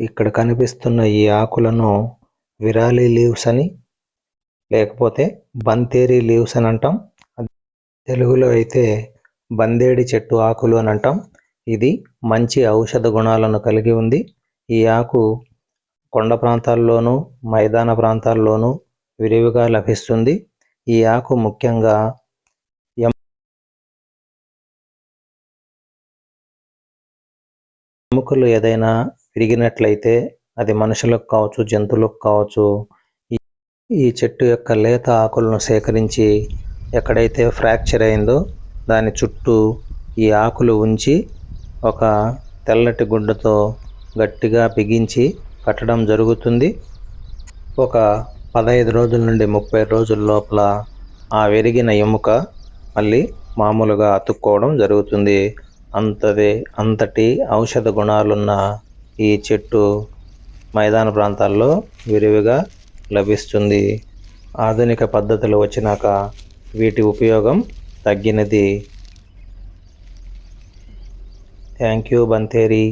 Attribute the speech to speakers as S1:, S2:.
S1: ఇక్కడ కనిపిస్తున్న ఈ ఆకులను విరాలి లీవ్స్ అని లేకపోతే బంతేరి లీవ్స్ అని అంటాం. తెలుగులో అయితే బందేడి చెట్టు ఆకులు అని అంటాం. ఇది మంచి ఔషధ గుణాలను కలిగి ఉంది. ఈ ఆకు కొండ ప్రాంతాల్లోనూ మైదాన ప్రాంతాల్లోనూ విరివిగా లభిస్తుంది. ఈ ఆకు ముఖ్యంగా ఎముకలు ఏదైనా విరిగినట్లయితే అది మనుషులకు కావచ్చు జంతువులకు కావచ్చు ఈ చెట్టు యొక్క లేత ఆకులను సేకరించి ఎక్కడైతే ఫ్రాక్చర్ అయిందో దాని చుట్టూ ఈ ఆకులు ఉంచి ఒక తెల్లటి గుడ్డతో గట్టిగా బిగించి కట్టడం జరుగుతుంది. ఒక పదహైదు రోజుల నుండి ముప్పై రోజుల లోపల ఆ విరిగిన ఎముక మళ్ళీ మామూలుగా అతుక్కోవడం జరుగుతుంది. అంతది అంతటి ఔషధ గుణాలున్న ఈ చెట్టు మైదాన ప్రాంతాల్లో విరివిగా లభిస్తుంది. ఆధునిక పద్ధతులు వచ్చినాక వీటి ఉపయోగం తగ్గినది. Thank you బంతేరి.